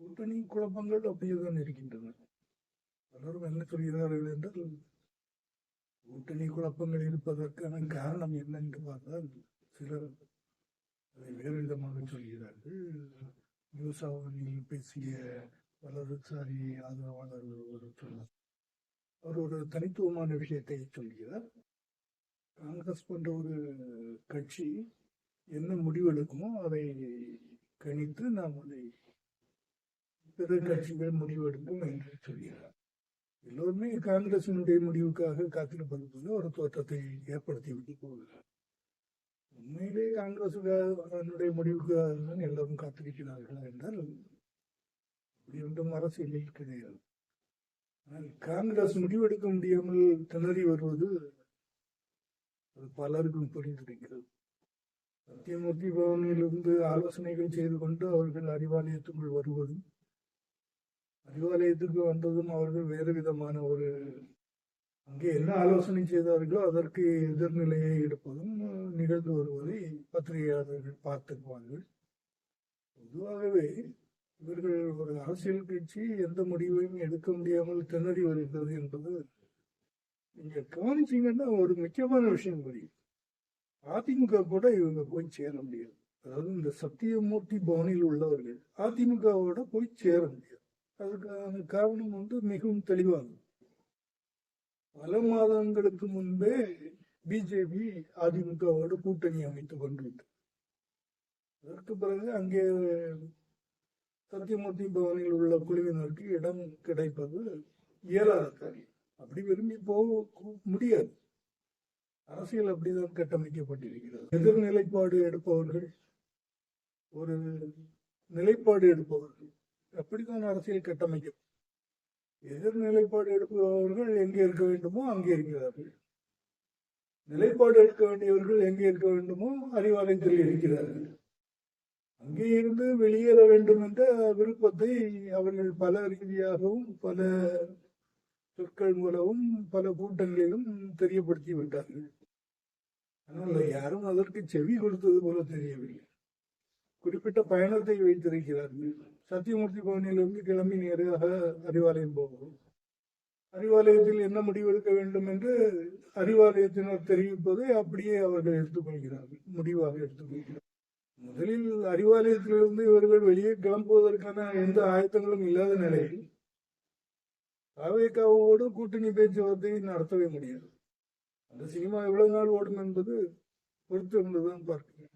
கூட்டணி குழப்பங்கள் அப்படியேதான் இருக்கின்றன. பலரும் என்ன சொல்கிறார்கள் என்றால் கூட்டணி குழப்பங்கள் இருப்பதற்கான காரணம் என்ன என்று பார்த்தால் சிலர் அதை வேறு விதமாக சொல்கிறார்கள். நியூஸ் அவனில் பேசிய வலதுசாரி ஆதரவாளர்கள் ஒரு சொன்னார். அவர் ஒரு தனித்துவமான விஷயத்தை சொல்கிறார். காங்கிரஸ் போன்ற ஒரு கட்சி என்ன முடிவெடுக்குமோ அதை கணித்து நாம் அதை பிற கட்சிகள் முடிவெடுக்கும் என்று சொல்கிறார். எல்லோருமே காங்கிரசினுடைய முடிவுக்காக காத்திருப்பது போல ஒரு தோற்றத்தை ஏற்படுத்தி விட்டு போகிறார். உண்மையிலே காங்கிரசுடைய முடிவுக்காக தான் எல்லோரும் காத்திருக்கிறார்களா என்றால் அப்படி ஒன்றும் அரசியலில் கிடையாது. ஆனால் காங்கிரஸ் முடிவெடுக்க முடியாமல் திணறி வருவது அது பலருக்கும் புரிந்திருக்கிறது. சத்தியமூர்த்தி பவனிலிருந்து ஆலோசனைகள் செய்து கொண்டு அவர்கள் அறிவாலயத்துக்குள் வருவதும் அறிவாலயத்துக்கு வந்ததும் அவர்கள் வேறு விதமான ஒரு அங்கே என்ன ஆலோசனை செய்தார்களோ அதற்கு எதிர்நிலையை எடுப்பதும் நிகழ்ந்து வருவதை பத்திரிகையாளர்கள் பார்த்துக்குவார்கள் பொதுவாகவே இவர்கள் ஒரு அரசியல் கட்சி எந்த முடிவையும் எடுக்க முடியாமல் திணறி வருகிறது என்பது நீங்க கவனிச்சீங்கன்னா ஒரு முக்கியமான விஷயம் புரியும் அதிமுக கூட இவங்க போய் சேர முடியாது. அதாவது இந்த சத்தியமூர்த்தி பவனில் உள்ளவர்கள் அதிமுகவோட போய் சேர முடியாது. அதுக்கான காரணம் வந்து மிகவும் தெளிவாகும் பல மாதங்களுக்கு முன்பே பிஜேபி அதிமுகவோடு கூட்டணி அமைத்துக் கொண்டிருந்தது. அதற்கு பிறகு அங்கே சத்தியமூர்த்தி பவனில் உள்ள குழுவினருக்கு இடம் கிடைப்பது இயலாத காரியம். அப்படி விரும்பி போக முடியாது. அரசியல் அப்படிதான் கட்டமைக்கப்பட்டிருக்கிறது. எதிர்நிலைப்பாடு எடுப்பவர்கள் ஒரு நிலைப்பாடு எடுப்பவர்கள் அப்படித்தான் அரசியல் கட்டமைக்க எதிர்நிலைப்பாடு எடுப்பவர்கள் எங்கே இருக்க வேண்டுமோ அங்கே இருக்கிறார்கள். நிலைப்பாடு எடுக்க வேண்டியவர்கள் எங்கே இருக்க வேண்டுமோ அறிவாலயத்தில் இருக்கிறார்கள். அங்கே இருந்து வெளியேற வேண்டும் என்ற விருப்பத்தை அவர்கள் பல ரீதியாகவும் பல சொற்கள் மூலமும் பல கூட்டங்களிலும் தெரியப்படுத்தி விட்டார்கள். ஆனால் யாரும் அதற்கு செவி கொடுத்தது போல தெரியவில்லை. குறிப்பிட்ட பயணத்தை வைத்திருக்கிறார்கள். சத்தியமூர்த்தி பவனியிலிருந்து கிளம்பி நேராக அறிவாலயம் போகும் அறிவாலயத்தில் என்ன முடிவெடுக்க வேண்டும் என்று அறிவாலயத்தினர் தெரிவிப்பதை அப்படியே அவர்கள் எடுத்துக்கொள்கிறார்கள். முடிவாக எடுத்துக்கொள்கிறார்கள். முதலில் அறிவாலயத்திலிருந்து இவர்கள் வெளியே கிளம்புவதற்கான எந்த ஆயத்தங்களும் இல்லாத நிலையில் அவேகாவோடு கூட்டணி பேச்சுவார்த்தையை நடத்தவே முடியாது. அந்த சினிமா எவ்வளவு நாள் ஓடும் என்பது பொறுத்து இருந்துதான் பார்க்கிறேன்